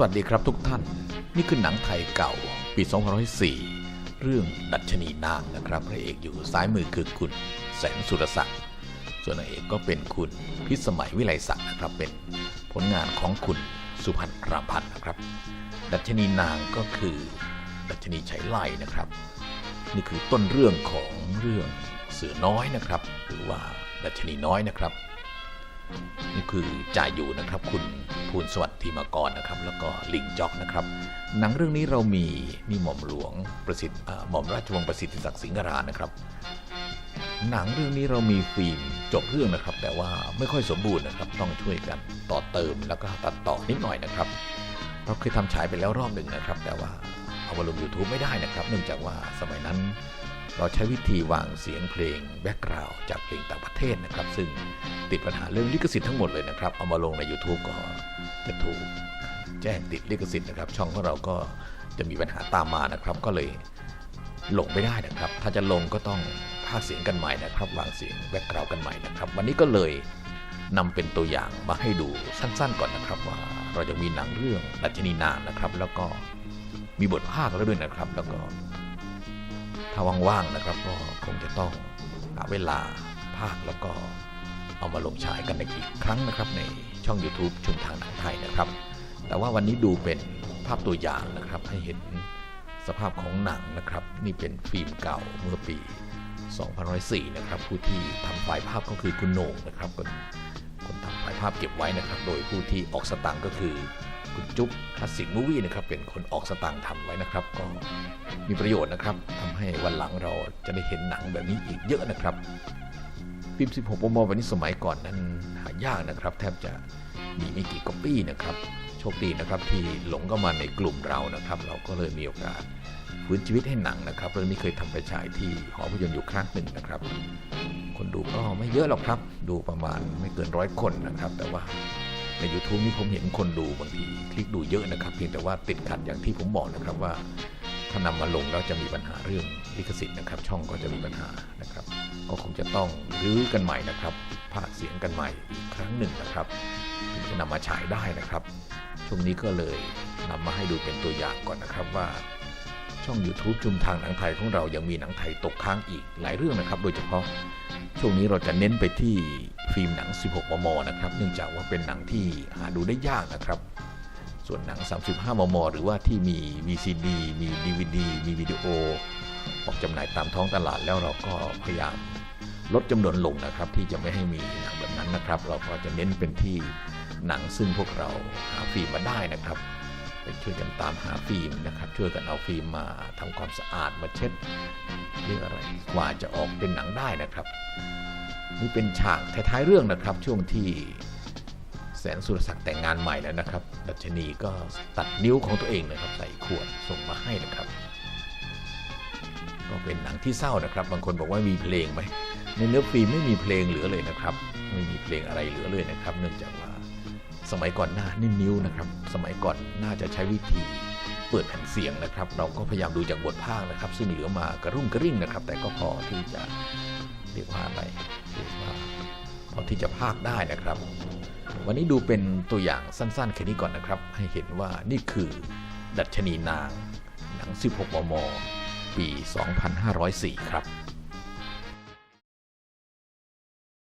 สวัสดีครับทุกท่าน นี่คือหนังไทยเก่า ปี2004เรื่องดัชนีนางนะครับพระเอกอยู่ซ้ายมือคือคุณแสงสุรศักดิ์ส่วนนางเอกก็เป็นคุณพิสมัยวิไลศักดิ์นะครับเป็นผลงานของคุณสุพันธ์รามพันธ์นะครับ ดัชนีนางก็คือดัชนีไฉไลนะครับ นี่คือต้นเรื่องของเรื่องเสือน้อยนะครับ หรือว่าดัชนีน้อยนะครับ นี่คือจ่ายอยู่นะครับ คุณภูลสวัสดิ์ทีมากรนะครับ แล้วก็ลิงจ็อกนะครับ หนังเรื่องนี้เรามีนี่หม่อมหลวงประสิทธิ์หม่อมราชวงศ์ประสิทธิศักดิ์สิงหรานะครับหนังเรื่องนี้เรามีฟิล์มจบเรื่องนะครับ แต่ว่าไม่ค่อยสมบูรณ์นะครับ ต้องช่วยกันต่อเติมแล้วก็ตัดต่อนิดหน่อยนะครับเราเคยทำฉายไปแล้วรอบหนึ่งนะครับ แต่ว่าเอามาลง YouTube ไม่ได้นะครับ เนื่องจากว่าสมัยนั้น เราใช้วิธีวางเสียงเพลงแบ็กกราวด์จากเพลงต่างประเทศนะครับ ซึ่งติดปัญหาเรื่องลิขสิทธิ์ทั้งหมดเลยนะครับ เอามาลงใน YouTube ก็จะถูกแจ้งติดลิขสิทธิ์นะครับ ช่องของเราก็จะมีปัญหาตามมานะครับ ก็เลยลงไม่ได้นะครับ ถ้าจะลงก็ต้องพากเสียงกันใหม่นะครับ วางเสียงแบ็กกราวด์กันใหม่นะครับ วันนี้ก็เลยนำเป็นตัวอย่างมาให้ดูสั้นๆก่อนนะครับว่าเราจะมีหนังเรื่องดัชนีนางนะครับ แล้วก็มีบทภาคแล้วด้วยนะครับ แล้วก็ ถ้าว่างๆนะครับก็คงจะต้องหาเวลาภาคแล้วก็เอามาลงฉายกันในอีกครั้งนะครับในช่อง YouTube ชุมทางหนังไทยนะครับ แต่ว่าวันนี้ดูเป็นภาพตัวอย่างนะครับให้เห็นสภาพของหนังนะครับ นี่เป็นฟิล์มเก่าเมื่อปี 2004 นะครับผู้ที่ทำไฟล์ภาพก็คือคุณโหน่งนะครับคนคนทำไฟล์ภาพเก็บไว้นะครับ โดยผู้ที่ออกสตางค์ก็คือ คุณจุ๊บคลาสสิกมูวี่นะครับเป็นคนออกสตางค์ทำไว้นะครับ ก็มีประโยชน์นะครับทำให้วันหลังเราจะได้เห็นหนังแบบนี้อีกเยอะนะครับฟิล์ม16 มมวันนี้สมัยก่อนนั้นหายากนะครับ แทบจะมีไม่กี่ก๊อปปี้นะครับ โชคดีนะครับที่หลงเข้ามาในกลุ่มเรานะครับ เราก็เลยมีโอกาสฟื้นชีวิตให้หนังนะครับเรื่องนี้เคยทำไปฉายที่หอภาพยนตร์อยู่ครั้งหนึ่งนะครับ คนดูก็ไม่เยอะหรอกครับ ดูประมาณไม่เกินร้อยคนนะครับ แต่ว่า ใน YouTube นี่ผมเห็นคนดูบางทีคลิกดูเยอะนะครับ เพียงแต่ว่าติดขัดอย่างที่ผมบอกนะครับว่า ถ้านำมาลงแล้วจะมีปัญหาเรื่องลิขสิทธิ์นะครับ ช่องก็จะมีปัญหานะครับ ก็คงจะต้องรื้อกันใหม่นะครับภาคเสียงกันใหม่อีกครั้งหนึ่งนะครับถึงจะนำมาฉายได้นะครับ ช่วงนี้ก็เลยนำมาให้ดูเป็นตัวอย่างก่อนนะครับว่าช่อง YouTube ชุมทางหนังไทยของเรายังมีหนังไทยตกค้างอีกหลายเรื่องนะครับ โดยเฉพาะช่วงนี้เราจะเน้นไปที่ ฟิล์มหนัง 16 มม นะครับ เนื่องจากว่าเป็นหนังที่หาดูได้ยากนะครับ ส่วนหนัง 35 มม หรือว่าที่มี VCD มี DVD มีวิดีโอ ออกจำหน่ายตามท้องตลาดแล้วเราก็พยายามลดจำนวนลงนะครับ ที่จะไม่ให้มีหนังแบบนั้นนะครับ เราก็จะเน้นเป็นที่หนังซึ่งพวกเราหาฟิล์มมาได้นะครับไปช่วยกันตามหาฟิล์มนะครับ ช่วยกันเอาฟิล์มมาทำความสะอาดมาเช็ดเรื่องอะไรกว่าจะออกเป็นหนังได้นะครับ นี่เป็นฉากท้ายๆเรื่องนะครับ ช่วงที่แสนสุรศักดิ์แต่งงานใหม่แล้วนะครับ ดัชนีก็ตัดนิ้วของตัวเองนะครับใส่ขวดส่งมาให้นะครับ ก็เป็นหนังที่เศร้านะครับ บางคนบอกว่ามีเพลงไหมในเนื้อฟิล์มไม่มีเพลงเหลือเลยนะครับ ไม่มีเพลงอะไรเหลือเลยนะครับ เนื่องจากว่าสมัยก่อนหน้านี่นิ้วนะครับ สมัยก่อนน่าจะใช้วิธีเปิดแผ่นเสียงนะครับ เราก็พยายามดูจากบทภาคนะครับ ซึ่งเหลือมากระรุ่งกระริ่งนะครับ แต่ก็พอที่จะ รียกว่าอะไรเรียกว่าพอที่จะภาคได้นะครับ วันนี้ดูเป็นตัวอย่างสั้นๆแค่นี้ก่อนนะครับ ให้เห็นว่านี่คือดัชนีนางหนัง 16 มม ปี 2504 ครับ